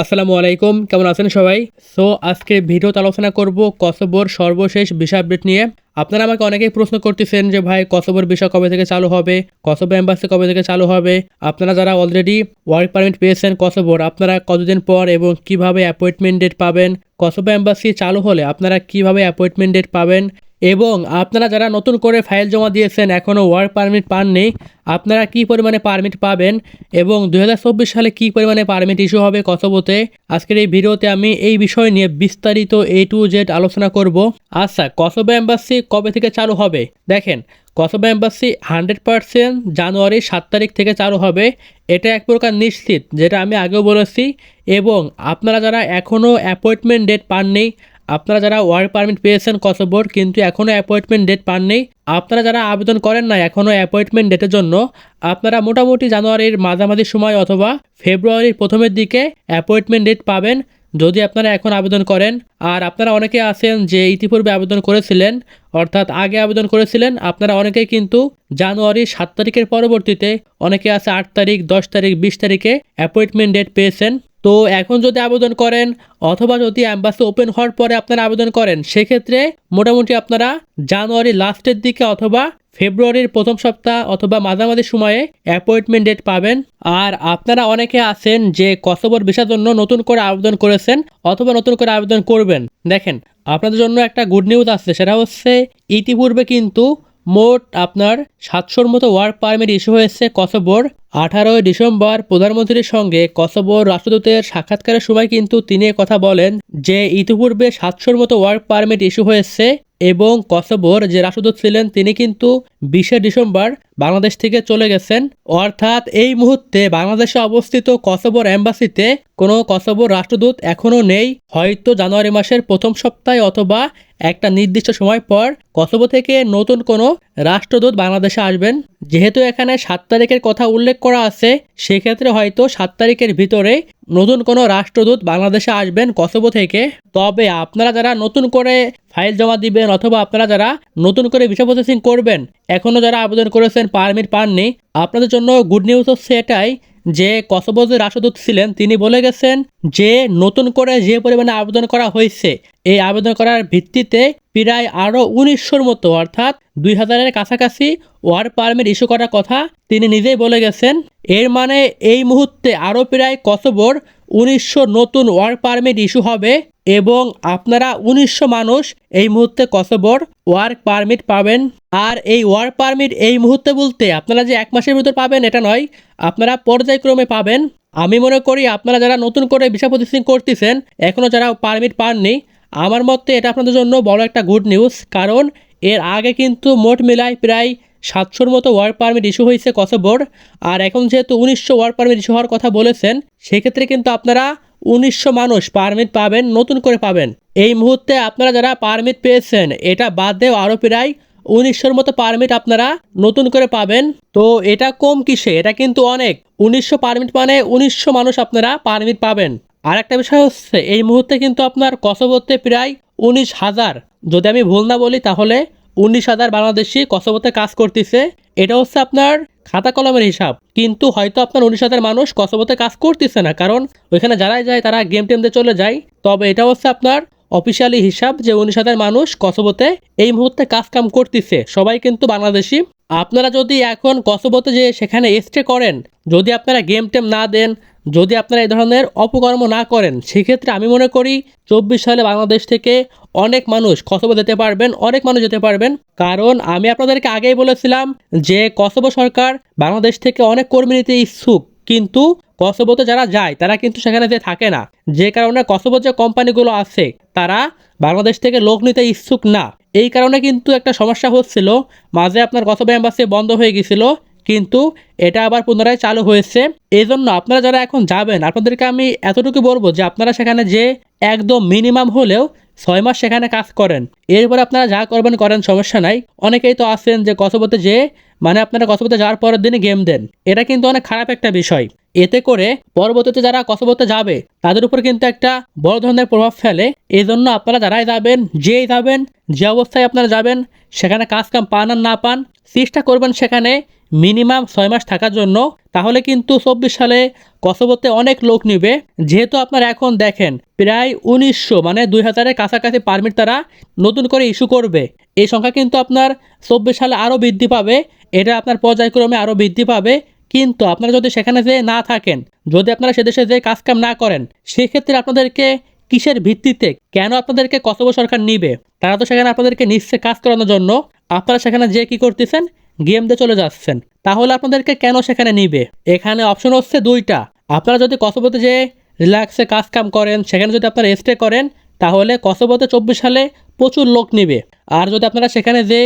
আসসালামু আলাইকুম, কেমন আছেন সবাই? সো আজকে ভিডিওতে আলোচনা করব কসবোর সর্বশেষ ভিসা আপডেট নিয়ে। আপনারা আমাকে অনেকেই প্রশ্ন করতেছেন যে, ভাই কসবোর ভিসা কবে থেকে চালু হবে? কসবো এম্বাসি কবে থেকে চালু হবে? আপনারা যারা অলরেডি ওয়ার্ক পারমিট পেয়েছেন কসবোর আপনারা কতদিন পর এবং কীভাবে অ্যাপয়েন্টমেন্ট ডেট পাবেন? কসবো এম্বাসি চালু হলে আপনারা কীভাবে অ্যাপয়েন্টমেন্ট ডেট পাবেন? এবং আপনারা যারা নতুন করে ফাইল জমা দিয়েছেন, এখনও ওয়ার্ক পারমিট পাননি, আপনারা কি পরিমাণে পারমিট পাবেন এবং দু হাজার চব্বিশ সালে কি পরিমাণে পারমিট ইস্যু হবে কসবোতে আজকের এই ভিডিওতে আমি এই বিষয় নিয়ে বিস্তারিত এ টু জেড আলোচনা করব। আচ্ছা কসবো এম্বাসি কবে থেকে চালু হবে? দেখেন, কসবো এম্বাসি হান্ড্রেড পারসেন্ট জানুয়ারি সাত তারিখ থেকে চালু হবে। এটা এক প্রকার নিশ্চিত, যেটা আমি আগেও বলেছি। এবং আপনারা যারা এখনও অ্যাপয়েন্টমেন্ট ডেট পাননি আপনারা যারা ওয়ার্ক পারমিট পেয়েছেন কসবোর কিন্তু এখনও অ্যাপয়েন্টমেন্ট ডেট পাননি, আপনারা যারা আবেদন করেন না এখনও অ্যাপয়েন্টমেন্ট ডেটের জন্য, আপনারা মোটামুটি জানুয়ারির মাঝামাঝি সময় অথবা ফেব্রুয়ারির প্রথমের দিকে অ্যাপয়েন্টমেন্ট ডেট পাবেন, যদি আপনারা এখন আবেদন করেন। আর আপনারা অনেকে আছেন যে ইতিপূর্বে আবেদন করেছিলেন, অর্থাৎ আগে আবেদন করেছিলেন, আপনারা অনেকেই কিন্তু জানুয়ারি সাত তারিখের পরবর্তীতে, অনেকে আছে আট তারিখ, দশ তারিখ, বিশ তারিখে অ্যাপয়েন্টমেন্ট ডেট পেয়েছেন। তো এখন যদি আবেদন করেন অথবা যদি অ্যাম্বাসি ওপেন হওয়ার পরে আপনারা আবেদন করেন, সেক্ষেত্রে মোটামুটি আপনারা জানুয়ারি লাস্টের দিকে অথবা ফেব্রুয়ারির প্রথম সপ্তাহ অথবা মাঝামাঝি সময়ে অ্যাপয়েন্টমেন্ট ডেট পাবেন। আর আপনারা অনেকে আছেন যে কসবর ভিসার জন্য নতুন করে আবেদন করেছেন অথবা নতুন করে আবেদন করবেন। দেখেন, আপনাদের জন্য একটা গুড নিউজ আছে, সেটা হচ্ছে ইতিপূর্বে কিন্তু মোট আপনার সাতশোর মতো ওয়ার্ক পারমিট ইস্যু হয়েছে কসবোর আঠারোই ডিসেম্বর প্রধানমন্ত্রীর সঙ্গে কসবোর রাষ্ট্রদূতের সাক্ষাৎকারের সময় কিন্তু তিনি কথা বলেন যে ইতিপূর্বে সাতশোর মতো ওয়ার্ক পারমিট ইস্যু হয়েছে এবং কসবোর যে রাষ্ট্রদূত ছিলেন তিনি কিন্তু বিশে ডিসেম্বর বাংলাদেশ থেকে চলে গেছেন। অর্থাৎ এই মুহূর্তে বাংলাদেশে অবস্থিত কসবোর অ্যাম্বাসিতে কোনো কসবোর রাষ্ট্রদূত এখনও নেই। হয়তো জানুয়ারি মাসের প্রথম সপ্তাহে অথবা একটা নির্দিষ্ট সময় পর কসবো থেকে নতুন কোনো রাষ্ট্রদূত বাংলাদেশে আসবেন। যেহেতু এখানে সাত তারিখের কথা উল্লেখ করা আছে, সেক্ষেত্রে হয়তো সাত তারিখের ভিতরে নতুন কোনো রাষ্ট্রদূত বাংলাদেশে আসবেন কসবো থেকে। তবে আপনারা যারা নতুন করে ফাইল জমা দিবেন অথবা আপনারা যারা নতুন করে ভিসা প্রসেসিং করবেন এখনও যারা আবেদন করেছেন পারমিট পাননি, আপনাদের জন্য গুড নিউজ হচ্ছে এটাই যে কসবো যে রাষ্ট্রদূত ছিলেন, তিনি বলে গেছেন যে নতুন করে যে পরিমাণে আবেদন করা হয়েছে, এই আবেদন করার ভিত্তিতে প্রায় আরও উনিশশোর মতো, অর্থাৎ দুই হাজারের কাছাকাছি ওয়ার্ক পারমিট ইস্যু করার কথা তিনি নিজেই বলে গেছেন। এর মানে এই মুহূর্তে আরও প্রায় কসবোর উনিশশো নতুন ওয়ার্ক পারমিট ইস্যু হবে। এবং আপনারা উনিশশো মানুষ এই মুহূর্তে কসবোর ওয়ার্ক পারমিট পাবেন। আর এই ওয়ার্ক পারমিট এই মুহূর্তে বলতে আপনারা যে এক মাসের ভিতর পাবেন, এটা নয়। আপনারা পর্যায়ক্রমে পাবেন। আমি মনে করি আপনারা যারা নতুন করে ভিসা প্রসেসিং করতেছেন এখনও যারা পারমিট পাননি, আমার মতে এটা আপনাদের জন্য বড় একটা গুড নিউজ। কারণ এর আগে কিন্তু মোট মিলায় প্রায় সাতশোর মতো ওয়ার্ক পারমিট ইস্যু হয়েছে কসবোর আর এখন যেহেতু উনিশশো ওয়ার্ক পারমিট ইস্যু হওয়ার কথা বলেছেন, সেক্ষেত্রে কিন্তু আপনারা উনিশশো মানুষ পারমিট পাবেন, নতুন করে পাবেন। এই মুহূর্তে আপনারা যারা পারমিট পেয়েছেন, এটা বাদ দিয়েও আরও প্রায় উনিশশোর মতো পারমিট আপনারা নতুন করে পাবেন। তো এটা কম কিসে? এটা কিন্তু অনেক। উনিশশো পারমিট মানে উনিশশো মানুষ আপনারা পারমিট পাবেন। আর একটা বিষয় হচ্ছে, এই মুহূর্তে কিন্তু আপনার কসবোতে প্রায় উনিশ হাজার। যদি আমি ভুল না বলি, তাহলে উনিশ হাজার বাংলাদেশি কসবোতে কাজ করতেছে। এটা হচ্ছে আপনার খাতা কলমের হিসাব। কিন্তু হয়তো আপনার হাজার মানুষ কসবতে কাজ করতেছে না, কারণ ওইখানে যারাই যায়, তারা গেম টেমতে চলে যায়। তবে এটা হচ্ছে আপনার অফিসিয়ালি হিসাব যে হাজার মানুষ কসবতে এই মুহূর্তে কাজ কাম করতেছে। সবাই কিন্তু বাংলাদেশি। আপনারা যদি এখন কসবতে যে সেখানে স্টে করেন, যদি আপনারা গেম টেম না দেন যদি আপনারা এই ধরনের অপকর্ম না করেন, সেক্ষেত্রে আমি মনে করি চব্বিশ সালে বাংলাদেশ থেকে অনেক মানুষ কসবো যেতে পারবেন, অনেক মানুষ যেতে পারবেন। কারণ আমি আপনাদেরকে আগেই বলেছিলাম যে কসবো সরকার বাংলাদেশ থেকে অনেক কর্মী নিতে ইচ্ছুক, কিন্তু কসবোতে যারা যায়, তারা কিন্তু সেখানে যে থাকে না। যে কারণে কসবো যে কোম্পানিগুলো আছে, তারা বাংলাদেশ থেকে লোক নিতে ইচ্ছুক না। এই কারণে কিন্তু একটা সমস্যা হচ্ছিল, মাঝে আপনার কসবো এম্বাসি বন্ধ হয়ে গেছিল কিন্তু এটা আবার পুনরায় চালু হয়েছে। এই জন্য আপনারা যারা এখন যাবেন, আপনাদেরকে আমি এতটুকু বলব যে আপনারা সেখানে যে একদম মিনিমাম হলেও ছয় মাস সেখানে কাজ করেন। এরপর আপনারা যা করবেন করেন, সমস্যা নাই। অনেকেই তো আছেন যে কসবতে যে মানে আপনারা কসবতে যাওয়ার পরের দিনই গেম দেন। এটা কিন্তু অনেক খারাপ একটা বিষয়। এতে করে পরবর্তীতে যারা কসবতে যাবে, তাদের উপর কিন্তু একটা বড় ধরনের প্রভাব ফেলে। এই জন্য আপনারা যারাই যাবেন, যেই যাবেন, যে অবস্থায় আপনারা যাবেন, সেখানে কাজ কাম পান আর না পান, চেষ্টা করবেন সেখানে মিনিমাম ছয় মাস থাকার জন্য, তাহলে কিন্তু চব্বিশ সালে কসোভোতে অনেক লোক নিবে। যেহেতু আপনারা এখন দেখেন, প্রায় উনিশশো মানে দুই হাজারের কাছাকাছি পারমিট তারা নতুন করে ইস্যু করবে। এই সংখ্যা কিন্তু আপনার চব্বিশ সালে আরও বৃদ্ধি পাবে, এটা আপনার পর্যায়ক্রমে আরও বৃদ্ধি পাবে। কিন্তু আপনারা যদি সেখানে যেয়ে না থাকেন, যদি আপনারা সেদেশে যেয়ে কাজকাম না করেন, সেক্ষেত্রে আপনাদেরকে কিসের ভিত্তিতে, কেন আপনাদেরকে কসোভো সরকার নিবে? তারা তো সেখানে আপনাদেরকে নিচ্ছে কাজ করানোর জন্য। আপনারা সেখানে যে কি করতেছেন? গেম দিয়ে চলে যাচ্ছেন, তাহলে আপনাদেরকে কেন সেখানে নিবে? এখানে অপশন হচ্ছে দুইটা। আপনারা যদি কসোভোতে যে রিল্যাক্সে কাজ কাম করেন, সেখানে যদি আপনারা স্টে করেন, তাহলে কসোভোতে চব্বিশ সালে প্রচুর লোক নিবে। আর যদি আপনারা সেখানে যে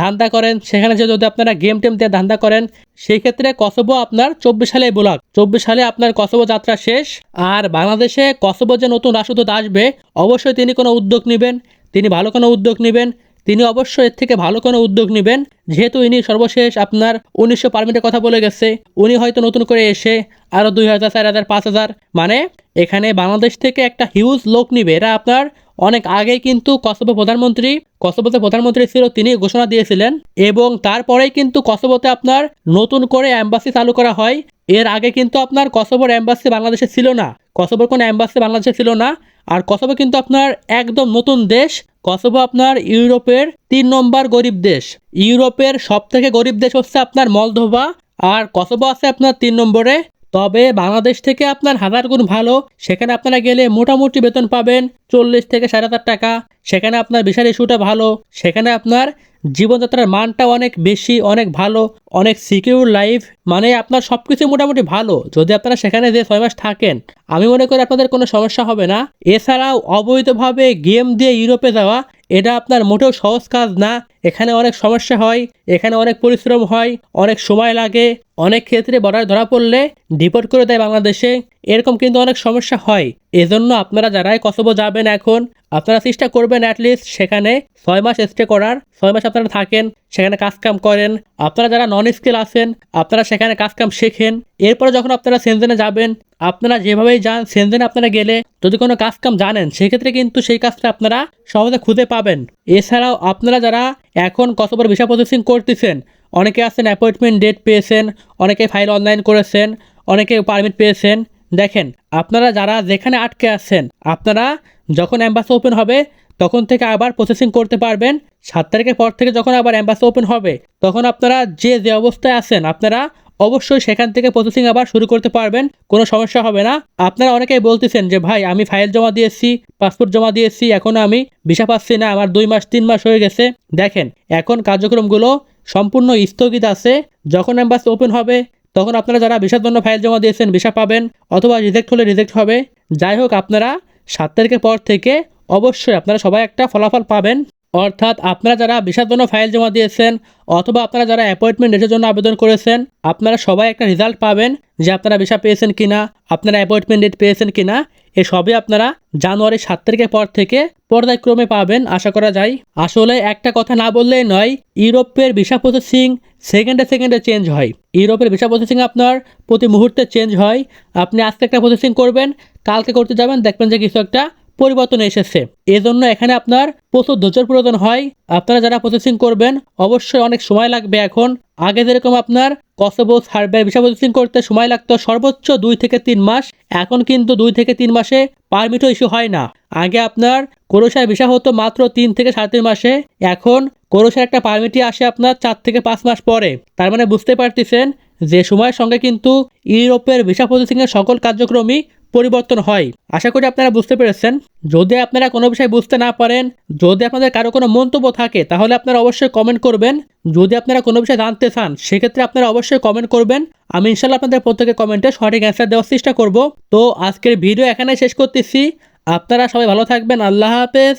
ধান্দা করেন, সেখানে যে যদি আপনারা গেম টেম দিয়ে ধান্দা করেন, সেই ক্ষেত্রে কসোভো আপনার চব্বিশ সালে ব্লক চব্বিশ সালে আপনার কসোভো যাত্রা শেষ। আর বাংলাদেশে কসোভো যে নতুন রাষ্ট্রদূত আসবে, অবশ্যই তিনি কোনো উদ্যোগ নেবেন, তিনি ভালো কোনো উদ্যোগ নেবেন। তিনি অবশ্যই এর থেকে ভালো কোনো উদ্যোগ নেবেন। যেহেতু ইনি সর্বশেষ আপনার উনিশশো পারমিটের কথা বলে গেছে। উনি হয়তো নতুন করে এসে আরও দুই হাজার, চার হাজার, পাঁচ হাজার মানে এখানে বাংলাদেশ থেকে একটা হিউজ লোক নিবে। এরা আপনার অনেক আগেই কিন্তু কসোভো প্রধানমন্ত্রী, কসোভোতে প্রধানমন্ত্রী ছিল, তিনি ঘোষণা দিয়েছিলেন। এবং তারপরেই কিন্তু কসোভোতে আপনার নতুন করে অ্যাম্বাসি চালু করা হয়। এর আগে কিন্তু আপনার কসোভোর অ্যাম্বাসি বাংলাদেশে ছিল না। কসোভোর কোনো অ্যাম্বাসি বাংলাদেশে ছিল না। আর কসোভো কিন্তু আপনার একদম নতুন দেশ। কসোভো আপনার ইউরোপের তিন নম্বর গরিব দেশ। ইউরোপের সব থেকে গরিব দেশ হচ্ছে আপনার মলদোভা, আর কসোভো আছে আপনার তিন নম্বরে। তবে বাংলাদেশ থেকে আপনার হাজার গুণ ভালো, সেখানে আপনারা গেলে মোটামুটি বেতন পাবেন চল্লিশ থেকে সাড়ে হাজার টাকা। সেখানে আপনার বিশাল ইস্যুটা ভালো, সেখানে আপনার জীবনযাত্রার মানটা অনেক বেশি, অনেক ভালো, অনেক সিকিউর লাইফ মানে আপনার সব কিছু মোটামুটি ভালো। যদি আপনারা সেখানে যে ছয় মাস থাকেন, আমি মনে করি আপনাদের কোনো সমস্যা হবে না। এছাড়াও অবৈধভাবে গেম দিয়ে ইউরোপে যাওয়া, এটা আপনার মোটেও সহজ কাজ না। এখানে অনেক সমস্যা হয়, এখানে অনেক পরিশ্রম হয়, অনেক সময় লাগে, অনেক ক্ষেত্রে বর্ডার ধরা পড়লে ডিপোর্ট করে দেয় বাংলাদেশে। এরকম কিন্তু অনেক সমস্যা হয়। এজন্য আপনারা যারাই কসবো যাবেন এখন, আপনারা চেষ্টা করবেন অ্যাটলিস্ট সেখানে ছয় মাস স্টে করার, ছয় মাস আপনারা থাকেন, সেখানে কাজকাম করেন। আপনারা যারা নন স্কিল আছেন, আপনারা সেখানে কাজকাম শেখেন। এরপরে যখন আপনারা সেনজেনে যাবেন, আপনারা যেভাবেই যান সেনজেনে আপনারা গেলে যদি কোনো কাজকাম জানেন, সেক্ষেত্রে কিন্তু সেই কাজটা আপনারা সহজে খুঁজে পাবেন। এছাড়াও আপনারা যারা এখন কতবার ভিসা প্রসেসিং করতেছেন। অনেকে আছেন অ্যাপয়েন্টমেন্ট ডেট পেয়েছেন, অনেকে ফাইল অনলাইন করেছেন, অনেকে পারমিট পেয়েছেন। দেখেন, আপনারা যারা যেখানে আটকে আছেন, আপনারা যখন অ্যাম্বাস ওপেন হবে, তখন থেকে আবার প্রসেসিং করতে পারবেন। সাত তারিখের পর থেকে যখন আবার অ্যাম্বাস ওপেন হবে, তখন আপনারা যে যে অবস্থায় আছেন, আপনারা অবশ্যই সেখান থেকে প্রসেসিং আবার শুরু করতে পারবেন, কোনো সমস্যা হবে না। আপনারা অনেকেই বলতেছেন যে, ভাই, আমি ফাইল জমা দিয়েছি পাসপোর্ট জমা দিয়েছি এখনও আমি ভিসা পাচ্ছি না, আমার দুই মাস, তিন মাস হয়ে গেছে। দেখেন, এখন কার্যক্রমগুলো সম্পূর্ণ স্থগিত আছে। যখন অ্যাম্বাসি ওপেন হবে, তখন আপনারা যারা ভিসার জন্য ফাইল জমা দিয়েছেন ভিসা পাবেন অথবা রিজেক্ট হলে রিজেক্ট হবে। যাই হোক, আপনারা সাত তারিখের পর থেকে অবশ্যই আপনারা সবাই একটা ফলাফল পাবেন। অর্থাৎ আপনারা যারা ভিসার জন্য ফাইল জমা দিয়েছেন অথবা আপনারা যারা অ্যাপয়েন্টমেন্ট ডেটের জন্য আবেদন করেছেন, আপনারা সবাই একটা রেজাল্ট পাবেন যে আপনারা ভিসা পেয়েছেন কিনা, আপনারা অ্যাপয়েন্টমেন্ট ডেট পেয়েছেন কিনা, এ সবই আপনারা জানুয়ারি সাত তারিখের পর থেকে পর্যায়ক্রমে পাবেন, আশা করা যায়। আসলে একটা কথা না বললেই নয়, ইউরোপের ভিসা প্রসেসিং সেকেন্ডে সেকেন্ডে চেঞ্জ হয়। ইউরোপের ভিসা প্রসেসিং আপনার প্রতি মুহূর্তে চেঞ্জ হয়। আপনি আজকে একটা প্রসেসিং করবেন, কালকে করতে যাবেন, দেখবেন যে কিছু একটা পরিবর্তন এসেছে। এজন্য এখানে আপনার প্রচুর ধৈর্যের প্রয়োজন হয়। আপনারা যারা প্রসেসিং করবেন, অবশ্যই অনেক সময় লাগবে এখন। আগে যেরকম আপনার কসবো সার্ভে ভিসা প্রসেসিং করতে সময় লাগতো সর্বোচ্চ দুই থেকে তিন মাস। এখন কিন্তু দুই থেকে তিন মাসে পারমিটও ইস্যু হয় না। আগে আপনার কোরোসার ভিসা হতো মাত্র তিন থেকে সাড়ে তিন মাসে। এখন কোরোসার একটা পারমিটই আসে আপনার চার থেকে পাঁচ মাস পরে। তার মানে বুঝতে পারতেছেন যে সময়ের সঙ্গে কিন্তু ইউরোপের ভিসা প্রসেসিংয়ের সকল কার্যক্রমই পরিবর্তন হয়। আশা করি আপনারা বুঝতে পেরেছেন। যদি আপনারা কোনো বিষয় বুঝতে না পারেন, যদি আপনাদের কারও কোনো মন্তব্য থাকে, তাহলে আপনারা অবশ্যই কমেন্ট করবেন। যদি আপনারা কোনো বিষয় জানতে চান, সেক্ষেত্রে আপনারা অবশ্যই কমেন্ট করবেন। আমি ইনশাল্লাহ আপনাদের প্রত্যেকের কমেন্টে সঠিক অ্যান্সার দেওয়ার চেষ্টা করব। তো আজকের ভিডিও এখানে শেষ করতেছি। আপনারা সবাই ভালো থাকবেন। আল্লাহ হাফেজ।